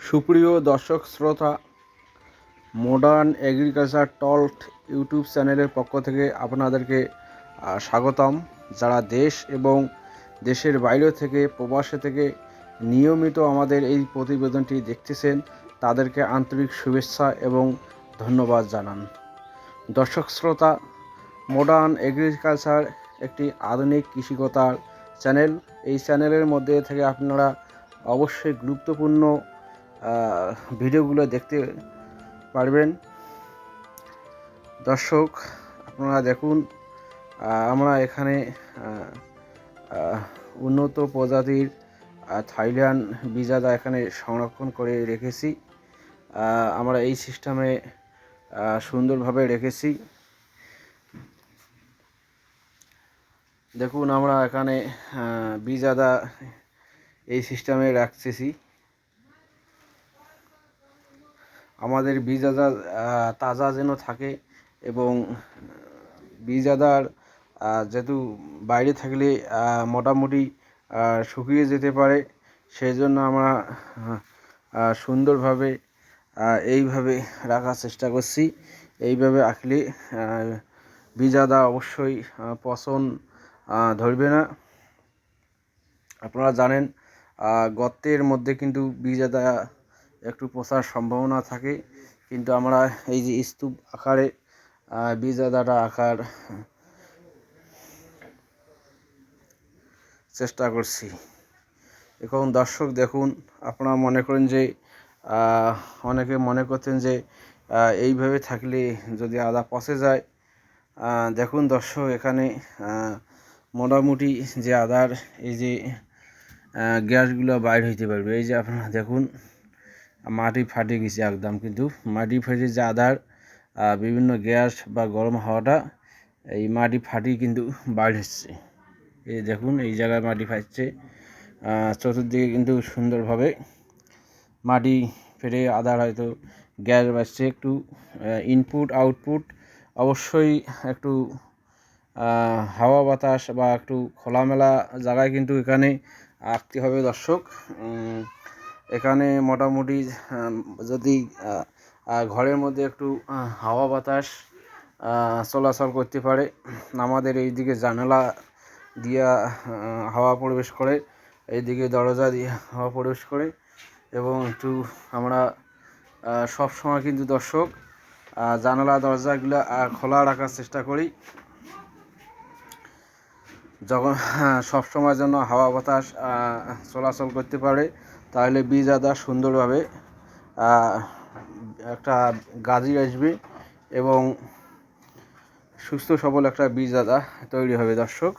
সুপ্রিয় দর্শক শ্রোতা মডার্ন এগ্রিকালচার টল্ট ইউটিউব চ্যানেলের পক্ষ থেকে আপনাদেরকে স্বাগতম। যারা দেশ এবং দেশের বাইরে থেকে, প্রবাসে থেকে নিয়মিত আমাদের এই প্রতিবেদনটি দেখতেছেন, তাদেরকে আন্তরিক শুভেচ্ছা এবং ধন্যবাদ জানান। দর্শক শ্রোতা মডার্ন এগ্রিকালচার একটি আধুনিক কৃষিকতার চ্যানেল এই চ্যানেলের মধ্যে থেকে আপনারা অবশ্যই গুরুত্বপূর্ণ ভিডিওগুলো দেখতে পারবেন। দর্শক আপনারা দেখুন আমরা এখানে উন্নত প্রজাতির থাইল্যান্ড বীজাদা এখানে সংরক্ষণ করে রেখেছি। আমরা এই সিস্টেমে সুন্দরভাবে রেখেছি। দেখুন আমরা এখানে আহ, বীজাদা এই সিস্টেমে রাখতেছি। আমাদের বীজ আদা তাজা যেন থাকে এবং বীজ আদার যেহেতু বাইরে থাকলে মোটামুটি শুকিয়ে যেতে পারে সেই জন্য আমরা সুন্দরভাবে এইভাবে রাখার চেষ্টা করছি। এইভাবে রাখলে আহ, বীজ আদা অবশ্যই পচন ধরবে না। আপনারা জানেন গর্তের মধ্যে কিন্তু বীজ আদা একটু পচার সম্ভাবনা থাকে। কিন্তু আমরা এই যে স্তূপ আকারে বীজ আদাটা আকার চেষ্টা করছি। এখন দর্শক দেখুন, আপনারা মনে করেন যে অনেকে মনে করতেন যে এইভাবে থাকলে যদি আদা পচে যায় দেখুন দর্শক এখানে মোটামুটি যে আদার এই যে গ্যাসগুলো বাইর হইতে পারবে। এই যে আপনারা দেখুন মাটি ফাটে গেছে একদম। কিন্তু মাটি ফেটে যে আহ, বিভিন্ন গ্যাস বা গরম হাওয়াটা এই মাটি ফাটি কিন্তু বাইর হচ্ছে এই দেখুন এই জায়গায় মাটি ফাটছে। চতুর্দিকে কিন্তু সুন্দরভাবে মাটি ফেটে আদার হয়তো গ্যাস বাজছে একটু ইনপুট আউটপুট অবশ্যই একটু হাওয়া বাতাস বা একটু খোলামেলা জায়গায় কিন্তু এখানে আঁকতে হবে দর্শক। এখানে মোটামুটি যদি ঘরের মধ্যে একটু হাওয়া বাতাস চলাচল করতে পারে, আমাদের এই দিকে জানালা দিয়া হাওয়া প্রবেশ করে, এইদিকে দরজা দিয়ে হাওয়া প্রবেশ করে এবং একটু আমরা সব সময় কিন্তু দর্শক জানালা, দরজাগুলো খোলা রাখার চেষ্টা করি। যখন সব সময় যেন হাওয়া বাতাস চলাচল করতে পারে তাহলে বীজ আদা সুন্দরভাবে একটা গাজি আসবে এবং সুস্থ সবল একটা বীজ আদা তৈরি হবে দর্শক।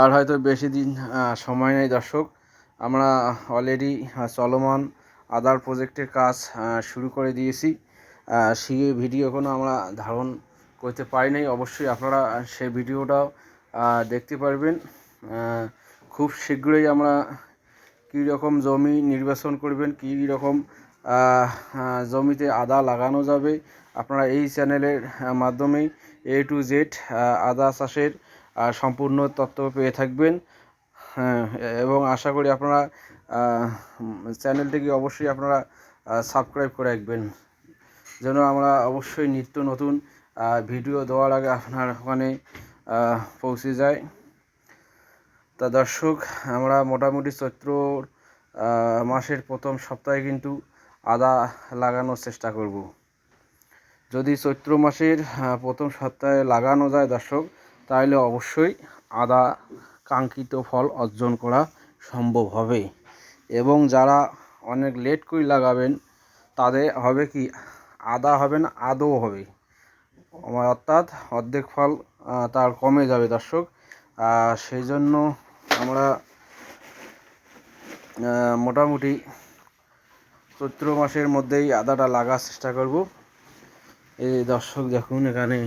আর হয়তো বেশি দিন সময় নেই দর্শক। আমরা অলরেডি চলমান আদার প্রজেক্টের কাজ শুরু করে দিয়েছি। সেই ভিডিও এখনও আমরা ধারণ করতে পারি নাই। অবশ্যই আপনারা সেই ভিডিওটাও দেখতে পারবেন। খুব শীঘ্রই আমরা কী রকম জমি নির্বাচন করবেন, কী রকম জমিতে আদা লাগানো যাবে, আপনারা এই চ্যানেলের মাধ্যমেই এ টু জেড আদা চাষের সম্পূর্ণ তথ্য পেয়ে থাকবেন। হ্যাঁ এবং আশা করি আপনারা চ্যানেলটিকে অবশ্যই আপনারা সাবস্ক্রাইব করে রাখবেন। যেন আমরা অবশ্যই নিত্য নতুন ভিডিও দেওয়ার আগে আপনার ওখানে পৌঁছে যায় তা দর্শক, আমরা মোটামুটি চৈত্র মাসের প্রথম সপ্তাহে কিন্তু আদা লাগানোর চেষ্টা করব। যদি চৈত্র মাসের প্রথম সপ্তাহে লাগানো যায় দর্শক, তাহলে অবশ্যই আদা কাঙ্ক্ষিত ফল অর্জন করা সম্ভব হবে। এবং যারা অনেক লেট করে লাগাবেন, তাদের হবে কি, আদা হবে না আদৌ হবে। অর্থাৎ অর্ধেক ফল তার কমে যাবে দর্শক। সেই জন্য আমরা মোটামুটি চৈত্র মাসের মধ্যেই আদাটা লাগার চেষ্টা করব। এই দর্শক দেখুন এখানে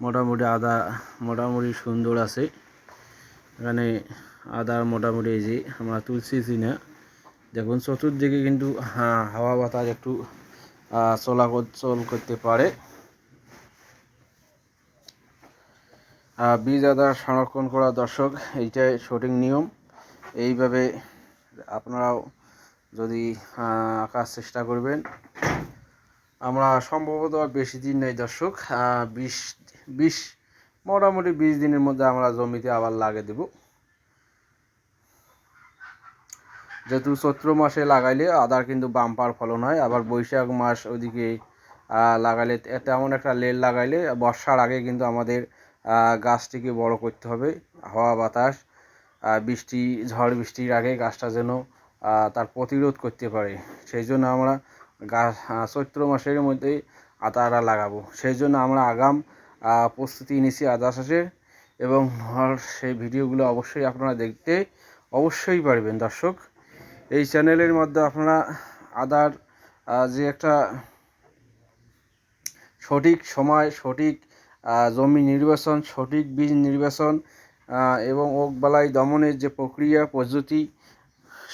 মোটামুটি আদা মোটামুটি সুন্দর আছে। এখানে আদার মোটামুটি এই যে আমরা তুলছি না দেখুন চতুর্দিকে কিন্তু হ্যাঁ, হাওয়া বাতাস একটু আহ, চলাচল করতে পারে। বীজ আদা সংরক্ষণ করা দর্শক, এইটাই সঠিক নিয়ম। এইভাবে আপনারাও যদি আঁকার চেষ্টা করবেন, আমরা সম্ভবত বেশি দিন নেই দর্শক বিশ বিশ, মোটামুটি বিশ দিনের মধ্যে আমরা জমিতে আবার লাগিয়ে দেব। যেহেতু চৈত্র মাসে লাগাইলে আদার কিন্তু বাম্পার ফলন হয়, আবার বৈশাখ মাস ওদিকে তে- তেমন একটা লেল লাগাইলে বর্ষার আগে কিন্তু আমাদের গাছটিকে বড় করতে হবে। হাওয়া বাতাস বৃষ্টি, ঝড় বৃষ্টির আগে গাছটা যেন তার প্রতিরোধ করতে পারে। সেই জন্য আমরা গাছ চৈত্র মাসের মধ্যে আদাটা লাগাবো। সেই জন্য আমরা আগাম প্রস্তুতি নিয়েছি আদা চাষের এবং সেই ভিডিওগুলো অবশ্যই আপনারা দেখতে অবশ্যই পারবেন। দর্শক, এই চ্যানেলের মধ্যে আপনারা আদার যে একটা সঠিক সময়, সঠিক জমি নির্বাচন, সঠিক বীজ নির্বাচন এবং ওকবালাই দমনের যে প্রক্রিয়া, পদ্ধতি,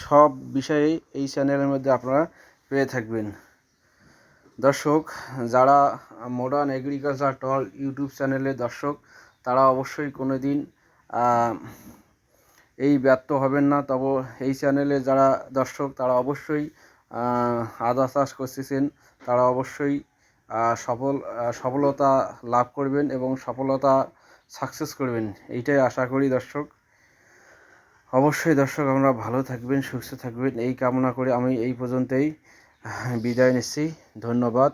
সব বিষয়ে এই চ্যানেলের মধ্যে আপনারা পেয়ে থাকবেন। দর্শক, যারা মডার্ন এগ্রিকালচার টল ইউটিউব চ্যানেলের দর্শক, তারা অবশ্যই কোনো দিন এই ব্যর্থ হবেন না। তবে এই চ্যানেলে যারা দর্শক, তারা অবশ্যই আদা চাষ করতেছেন, তারা অবশ্যই সফল সফলতা লাভ করবেন এবং সফলতা সাকসেস করবেন। এইটাই আশা করি দর্শক। অবশ্যই দর্শক, আমরা ভালো থাকবেন, সুস্থ থাকবেন। এই কামনা করে আমি এই পর্যন্তই বিদায় নিচ্ছি। ধন্যবাদ।